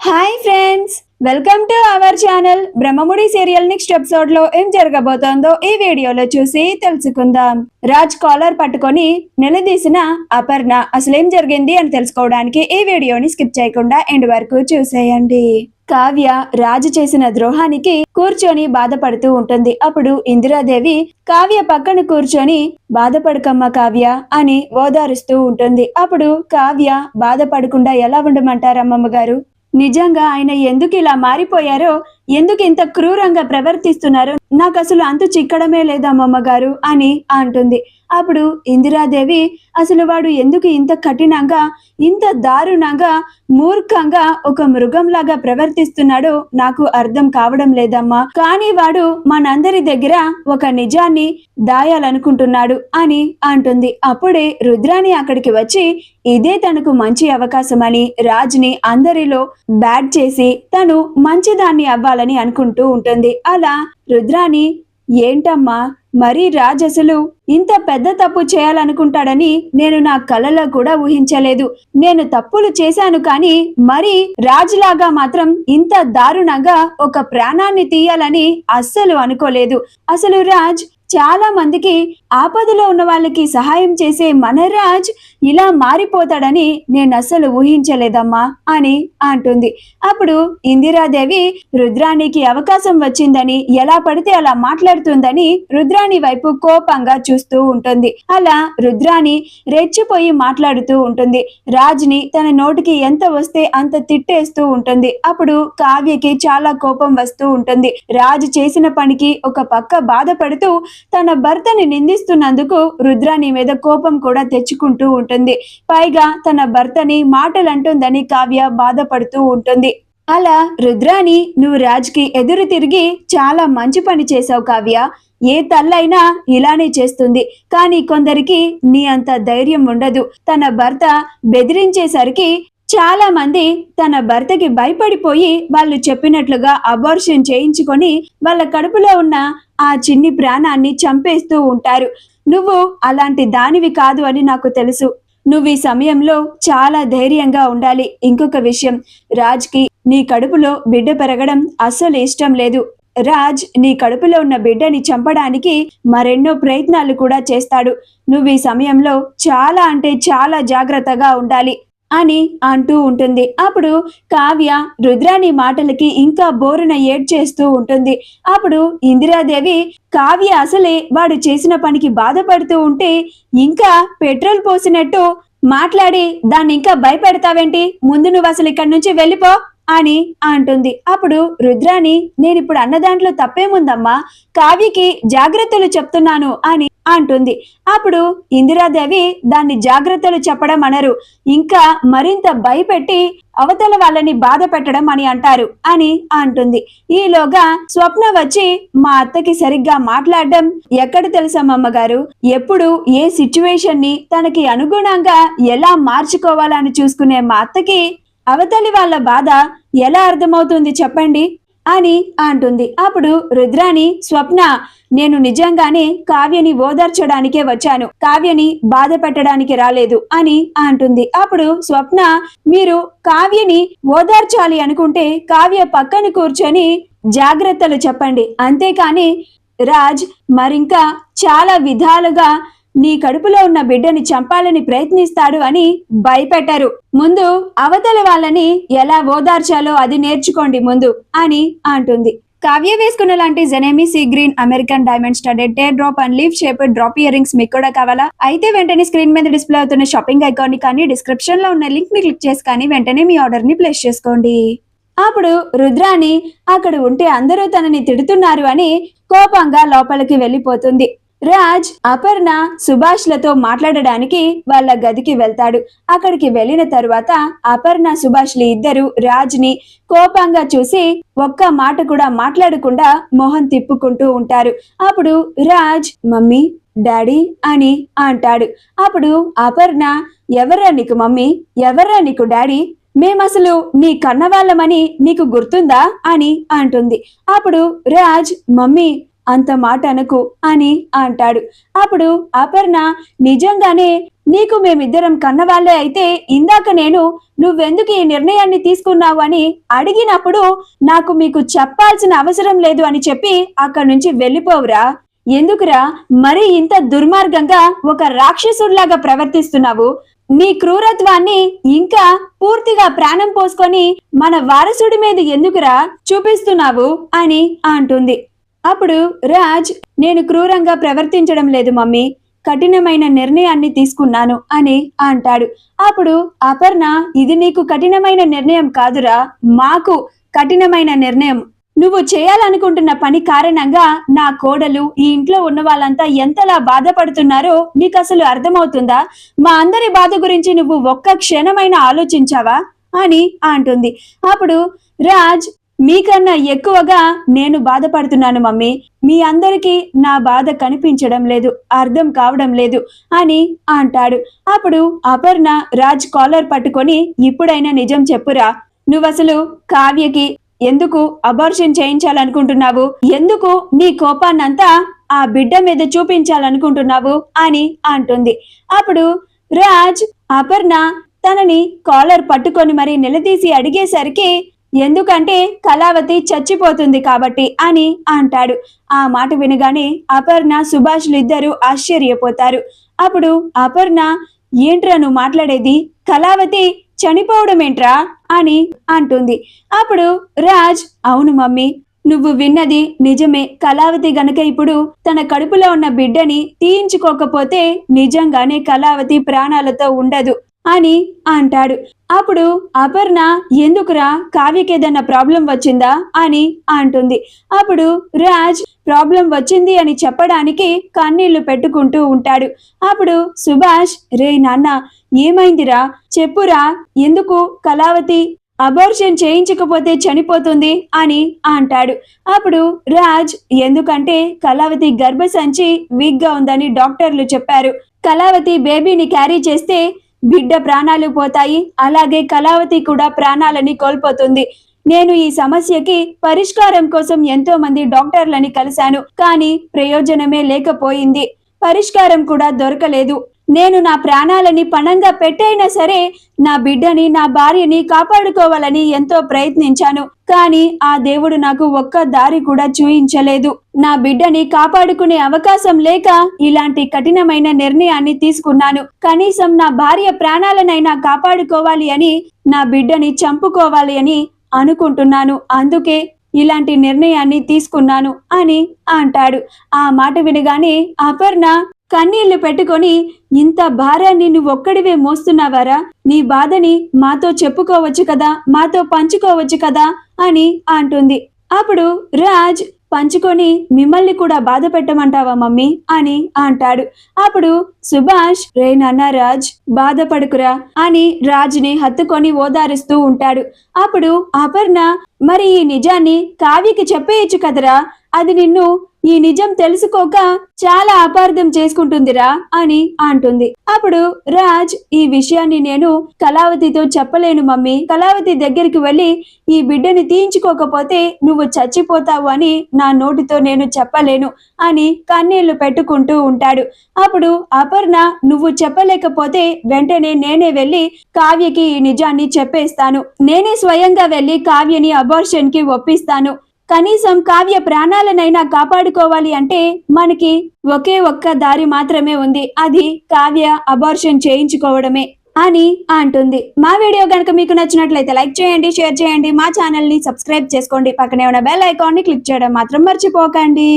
Hi friends welcome to our channel Brahmamudi serial next ఎపిసోడ్లో ఏం జరగబోతోందో ఈ వీడియోలో చూసి తెలుసుకుందాం. రాజ్ కాలర్ పట్టుకొని నిలదీసిన అపర్ణ అసలేం జరిగింది అని తెలుసుకోవడానికి ఈ వీడియోని స్కిప్ చేయకుండా ఎండ్ వరకు చూసేయండి. కావ్య రాజు చేసిన ద్రోహానికి కూర్చొని బాధపడుతూ ఉంటుంది. అప్పుడు ఇందిరాదేవి కావ్య పక్కన కూర్చొని బాధపడకమ్మ కావ్య అని ఓదారుస్తూ ఉంటుంది. అప్పుడు కావ్య బాధపడకుండా ఎలా ఉండమంటారమ్మమ్మ గారు? నిజంగా ఆయన ఎందుకు ఇలా మారిపోయారో ఎందుకు ఇంత క్రూరంగా ప్రవర్తిస్తున్నారు? నాకు అసలు అంతు చిక్కడమే లేదా గారు అని అంటుంది. అప్పుడు ఇందిరాదేవి అసలు వాడు ఎందుకు ఇంత కఠినంగా ఇంత దారుణంగా మూర్ఖంగా ఒక మృగంలాగా ప్రవర్తిస్తున్నాడో నాకు అర్థం కావడం లేదమ్మా. కానీ వాడు మనందరి దగ్గర ఒక నిజాన్ని దాయాలనుకుంటున్నాడు అని అంటుంది. అప్పుడే రుద్రాని అక్కడికి వచ్చి ఇదే తనకు మంచి అవకాశం అని రాజ్ని అందరిలో బ్యాడ్ చేసి తను మంచిదాన్ని అవ్వాలని అనుకుంటూ ఉంటుంది. అలా రుద్రాని ఏంటమ్మా మరీ రాజ్ అసలు ఇంత పెద్ద తప్పు చేయాలనుకుంటాడని నేను నా కలలో కూడా ఊహించలేదు. నేను తప్పులు చేశాను కానీ మరి రాజులాగా మాత్రం ఇంత దారుణంగా ఒక ప్రాణాన్ని తీయాలని అస్సలు అనుకోలేదు. అసలు రాజ్ చాలా మందికి ఆపదలో ఉన్న వాళ్ళకి సహాయం చేసే మన రాజ్ ఇలా మారిపోతాడని నేను అస్సలు ఊహించలేదమ్మా అని అంటుంది. అప్పుడు ఇందిరాదేవి రుద్రాణికి అవకాశం వచ్చిందని ఎలా పడితే అలా మాట్లాడుతుందని రుద్రాణి వైపు కోపంగా చూస్తూ ఉంటుంది. అలా రుద్రాణి రెచ్చిపోయి మాట్లాడుతూ ఉంటుంది. రాజ్ని తన నోటికి ఎంత వస్తే అంత తిట్టేస్తూ ఉంటుంది. అప్పుడు కావ్యకి చాలా కోపం వస్తూ ఉంటుంది. రాజు చేసిన పనికి ఒక పక్క బాధపడుతూ తన భర్తని నిందిస్తున్నందుకు రుద్రాని మీద కోపం కూడా తెచ్చుకుంటూ ఉంటుంది. పైగా తన భర్తని మాటలంటుందని కావ్య బాధపడుతూ ఉంటుంది. అలా రుద్రాణి నువ్వు రాజ్కి ఎదురు తిరిగి చాలా మంచి పని చేశావు కావ్య. ఏ తల్లైనా ఇలానే చేస్తుంది. కానీ కొందరికి నీ అంత ధైర్యం ఉండదు. తన భర్త బెదిరించేసరికి చాలా మంది తన భర్తకి భయపడిపోయి వాళ్ళు చెప్పినట్లుగా అబార్షన్ చేయించుకొని వాళ్ళ కడుపులో ఉన్న ఆ చిన్ని ప్రాణాన్ని చంపేస్తూ ఉంటారు. నువ్వు అలాంటి దానివి కాదు అని నాకు తెలుసు. నువ్వు ఈ సమయంలో చాలా ధైర్యంగా ఉండాలి. ఇంకొక విషయం రాజ్కి నీ కడుపులో బిడ్డ పెరగడం అస్సలు ఇష్టం లేదు. రాజ్ నీ కడుపులో ఉన్న బిడ్డని చంపడానికి మరెన్నో ప్రయత్నాలు కూడా చేస్తాడు. నువ్వు ఈ సమయంలో చాలా అంటే చాలా జాగ్రత్తగా ఉండాలి. అని అంటూ ఉంటుంది. అప్పుడు కావ్య రుద్రాని మాటలకి ఇంకా బోరున ఏడ్చేస్తూ ఉంటుంది. అప్పుడు ఇందిరాదేవి కావ్య అసలే వాడు చేసిన పనికి బాధపడుతూ ఉంటే ఇంకా పెట్రోల్ పోసినట్టు మాట్లాడి దాన్ని ఇంకా భయపెడతావేంటి? ముందు నువ్వు అసలు ఇక్కడి నుంచి వెళ్ళిపో. అని అంటుంది. అప్పుడు రుద్రాని నేను ఇప్పుడు అన్న దాంట్లో తప్పేముందమ్మా? కావ్యకి జాగ్రత్తలు చెప్తున్నాను అని అంటుంది. అప్పుడు ఇందిరాదేవి దాన్ని జాగ్రత్తలు చెప్పడం అనరు. ఇంకా మరింత భయపెట్టి అవతల వాళ్ళని బాధ పెట్టడం అని అంటారు అని అంటుంది. ఈలోగా స్వప్న వచ్చి మా అత్తకి సరిగ్గా మాట్లాడడం ఎక్కడ తెలుసమ్మమ్మ గారు ఎప్పుడు ఏ సిచ్యువేషన్ని తనకి అనుగుణంగా ఎలా మార్చుకోవాలని చూసుకునే మా అత్తకి అవతలి వాళ్ళ బాధ ఎలా అర్థమవుతుంది చెప్పండి? అని అంటుంది. అప్పుడు రుద్రాని స్వప్న నేను నిజంగానే కావ్యని ఓదార్చడానికే వచ్చాను. కావ్యని బాధ పెట్టడానికి రాలేదు అని అంటుంది. అప్పుడు స్వప్న మీరు కావ్యని ఓదార్చాలి అనుకుంటే కావ్య పక్కన కూర్చొని జాగ్రత్తలు చెప్పండి. అంతేకాని రాజ్ మరింకా చాలా విధాలుగా నీ కడుపులో ఉన్న బిడ్డని చంపాలని ప్రయత్నిస్తాడు అని భయపెట్టారు. ముందు అవతల వాళ్ళని ఎలా ఓదార్చాలో అది నేర్చుకోండి ముందు అని అంటుంది. కావ్య వేసుకున్న లాంటి జెనేమి sea green American diamond studded teardrop and leaf shape drop earrings మీకు కూడా కావాలా? అయితే వెంటనే స్క్రీన్ మీద డిస్ప్లే అవుతున్న షాపింగ్ ఐకాన్ని కానీ డిస్క్రిప్షన్లో ఉన్న లింక్ని క్లిక్ చేసి కానీ వెంటనే మీ ఆర్డర్ని ప్లేస్ చేసుకోండి. అప్పుడు రుద్రాని అక్కడ ఉంటే అందరూ తనని తిడుతున్నారు అని కోపంగా లోపలికి వెళ్ళిపోతుంది. రాజ్ అపర్ణ సుభాష్లతో మాట్లాడడానికి వాళ్ళ గదికి వెళ్తాడు. అక్కడికి వెళ్ళిన తరువాత అపర్ణ సుభాష్లు ఇద్దరు రాజ్ని కోపంగా చూసి ఒక్క మాట కూడా మాట్లాడకుండా మొహం తిప్పుకుంటూ ఉంటారు. అప్పుడు రాజ్ మమ్మీ డాడీ అని అంటాడు. అప్పుడు అపర్ణ ఎవర్రా నీకు మమ్మీ? ఎవర్రా నీకు డాడీ? మేమసలు నీ కన్నవాళ్ళమని నీకు గుర్తుందా? అని అంటుంది. అప్పుడు రాజ్ మమ్మీ అంత మాట అనకు అని అంటాడు. అప్పుడు అపర్ణ నిజంగానే నీకు మేమిద్దరం కన్నవాళ్ళే అయితే ఇందాక నేను నువ్వెందుకు ఈ నిర్ణయాన్ని తీసుకున్నావు అని అడిగినప్పుడు నాకు మీకు చెప్పాల్సిన అవసరం లేదు అని చెప్పి అక్కడి నుంచి వెళ్ళిపోవురా. ఎందుకురా? మరి ఇంత దుర్మార్గంగా ఒక రాక్షసుడిలాగా ప్రవర్తిస్తున్నావు. నీ క్రూరత్వాన్ని ఇంకా పూర్తిగా ప్రాణం పోసుకొని మన వారసుడి మీద ఎందుకురా చూపిస్తున్నావు అని అంటుంది. అప్పుడు రాజ్ నేను క్రూరంగా ప్రవర్తించడం లేదు మమ్మీ. కఠినమైన నిర్ణయాన్ని తీసుకున్నాను అని అంటాడు. అప్పుడు అపర్ణ ఇది నీకు కఠినమైన నిర్ణయం కాదురా. మాకు కఠినమైన నిర్ణయం. నువ్వు చేయాలనుకుంటున్న పని కారణంగా నా కోడలు ఈ ఇంట్లో ఉన్న వాళ్ళంతా ఎంతలా బాధపడుతున్నారో నీకు అసలు అర్థమవుతుందా? మా అందరి బాధ గురించి నువ్వు ఒక్క క్షణమైనా ఆలోచించావా? అని అంటుంది. అప్పుడు రాజ్ మీకన్నా ఎక్కువగా నేను బాధపడుతున్నాను మమ్మీ. మీ అందరికీ నా బాధ కనిపించడం లేదు అర్థం కావడం లేదు అని అంటాడు. అప్పుడు అపర్ణ రాజ్ కాలర్ పట్టుకొని ఇప్పుడైనా నిజం చెప్పురా. నువ్వసలు కావ్యకి ఎందుకు అబార్షన్ చేయించాలనుకుంటున్నావు? ఎందుకు నీ కోపాన్నంతా ఆ బిడ్డ మీద చూపించాలనుకుంటున్నావు? అని అంటుంది. అప్పుడు రాజ్ అపర్ణ తనని కాలర్ పట్టుకొని మరి నిలదీసి అడిగేసరికి ఎందుకంటే కళావతి చచ్చిపోతుంది కాబట్టి అని అంటాడు. ఆ మాట వినగానే అపర్ణ సుభాష్లు ఇద్దరు ఆశ్చర్యపోతారు. అప్పుడు అపర్ణ ఏంట్రా నువ్వు మాట్లాడేది? కళావతి చనిపోవడం ఏంట్రా అని అంటుంది. అప్పుడు రాజ్ అవును మమ్మీ నువ్వు విన్నది నిజమే. కళావతి గనక ఇప్పుడు తన కడుపులో ఉన్న బిడ్డని తీయించుకోకపోతే నిజంగానే కళావతి ప్రాణాలతో ఉండదు. అని అంటాడు. అప్పుడు అపర్ణ ఎందుకురా? కావ్యకేదన్నా ప్రాబ్లం వచ్చిందా? అని అంటుంది. అప్పుడు రాజ్ ప్రాబ్లం వచ్చింది అని చెప్పడానికి కన్నీళ్ళు పెట్టుకుంటూ ఉంటాడు. అప్పుడు సుభాష్ రే నాన్న ఏమైందిరా? చెప్పురా ఎందుకు కళావతి అబార్షన్ చేయించకపోతే చనిపోతుంది? అని అంటాడు. అప్పుడు రాజ్ ఎందుకంటే కళావతి గర్భసంచి వీక్గా ఉందని డాక్టర్లు చెప్పారు. కళావతి బేబీని క్యారీ చేస్తే బిడ్డ ప్రాణాలు పోతాయి. అలాగే కళావతి కూడా ప్రాణాలని కోల్పోతుంది. నేను ఈ సమస్యకి పరిష్కారం కోసం ఎంతో మంది డాక్టర్లని కలిశాను. కానీ ప్రయోజనమే లేకపోయింది. పరిష్కారం కూడా దొరకలేదు. నేను నా ప్రాణాలని పణంగా పెట్టైనా సరే నా బిడ్డని నా భార్యని కాపాడుకోవాలని ఎంతో ప్రయత్నించాను. కానీ ఆ దేవుడు నాకు ఒక్క దారి కూడా చూయించలేదు. నా బిడ్డని కాపాడుకునే అవకాశం లేక ఇలాంటి కఠినమైన నిర్ణయాన్ని తీసుకున్నాను. కనీసం నా భార్య ప్రాణాలనైనా కాపాడుకోవాలి అని నా బిడ్డని చంపుకోవాలి అని అనుకుంటున్నాను. అందుకే ఇలాంటి నిర్ణయాన్ని తీసుకున్నాను అని అంటాడు. ఆ మాట వినగానే అపర్ణ కన్నీళ్ళు పెట్టుకొని ఇంత భారాన్ని నువ్వొక్కడివే మోస్తున్నావారా? నీ బాధని మాతో చెప్పుకోవచ్చు కదా మాతో పంచుకోవచ్చు కదా అని అంటుంది. అప్పుడు రాజ్ పంచుకొని మిమ్మల్ని కూడా బాధ పెట్టమంటావా మమ్మీ? అని అంటాడు. అప్పుడు సుభాష్ రే నాన్న రాజ్ బాధపడుకురా అని రాజ్ని హత్తుకొని ఓదారుస్తూ ఉంటాడు. అప్పుడు అపర్ణ మరి ఈ నిజాన్ని కావ్యకి చెప్పేయచ్చు కదరా? అది నిన్ను ఈ నిజం తెలుసుకోక చాలా అపార్థం చేసుకుంటుందిరా అని అంటుంది. అప్పుడు రాజ్ ఈ విషయాన్ని నేను కళావతితో చెప్పలేను మమ్మీ. కళావతి దగ్గరికి వెళ్ళి ఈ బిడ్డని తీయించుకోకపోతే నువ్వు చచ్చిపోతావు అని నా నోటితో నేను చెప్పలేను అని కన్నీళ్ళు పెట్టుకుంటూ ఉంటాడు. అప్పుడు అపర్ణ నువ్వు చెప్పలేకపోతే వెంటనే నేనే వెళ్ళి కావ్యకి ఈ నిజాన్ని చెప్పేస్తాను. నేనే స్వయంగా వెళ్ళి కావ్యని అబార్షన్కి ఒప్పిస్తాను. కనీసం కావ్య ప్రాణాలనైనా కాపాడుకోవాలి అంటే మనకి ఒకే ఒక్క దారి మాత్రమే ఉంది. అది కావ్య అబార్షన్ చేయించుకోవడమే అని అంటుంది. మా వీడియో కనుక మీకు నచ్చినట్లయితే లైక్ చేయండి షేర్ చేయండి. మా ఛానల్ని సబ్స్క్రైబ్ చేసుకోండి. పక్కనే ఉన్న బెల్ ఐకాన్ని క్లిక్ చేయడం మాత్రం మర్చిపోకండి.